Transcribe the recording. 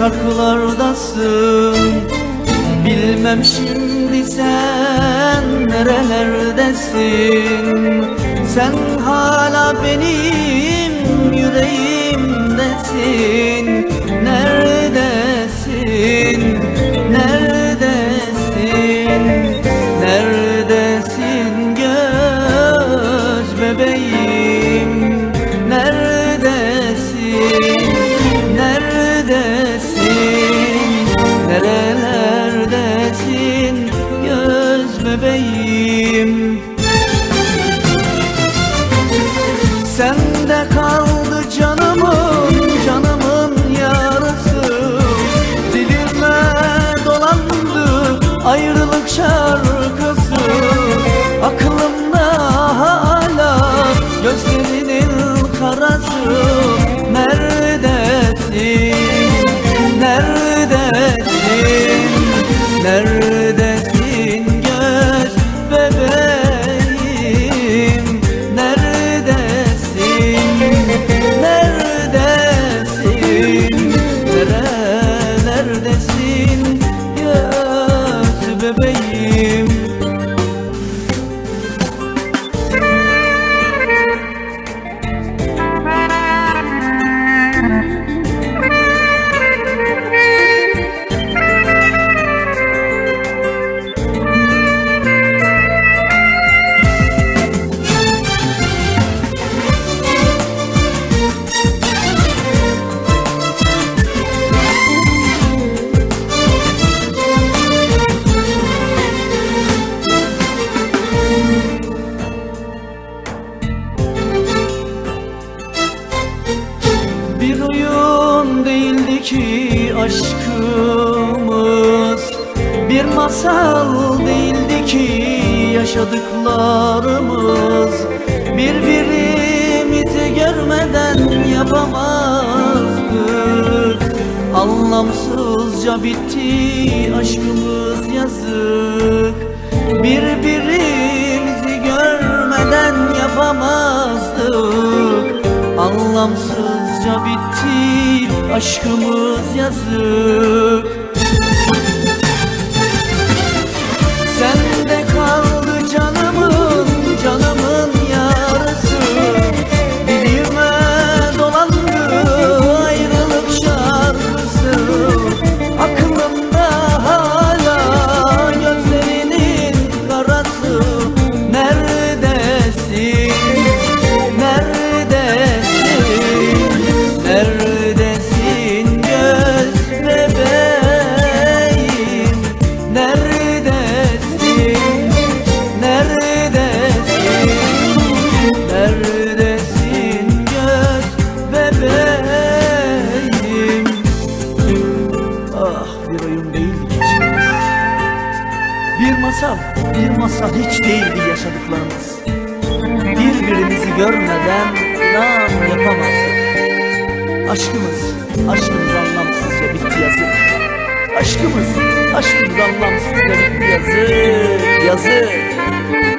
bütün şarkılardasın Bilmem şimdi sen nerelerdesin? Sen hala benim yüreğimdesin bebeğim. Sende kaldı canımın, canımın yarısı. Dilime dolandı ayrılık şarkısı. Aklımda hala gözlerinin karası. Neredesin, neredesin, neredesin Bir oyun değildi ki aşkımız. Bir masal değildi ki yaşadıklarımız. Birbirimizi görmeden yapamazdık. Anlamsızca bitti aşkımız yazık. Birbirimizi görmeden yapamazdık Anlamsızca bitti aşkımız yazık Neredesin, neredesin, neredesin? Göz bebeğim. Ah bir oyun değil geçimiz Bir masal, bir masal hiç değildi yaşadıklarımız. Birbirimizi görmeden nam yapamazdık. Aşkımız, aşkımız anlamsızca bitti yazık Aşkımız, aşkımız anlamsız garip yazık, yazık.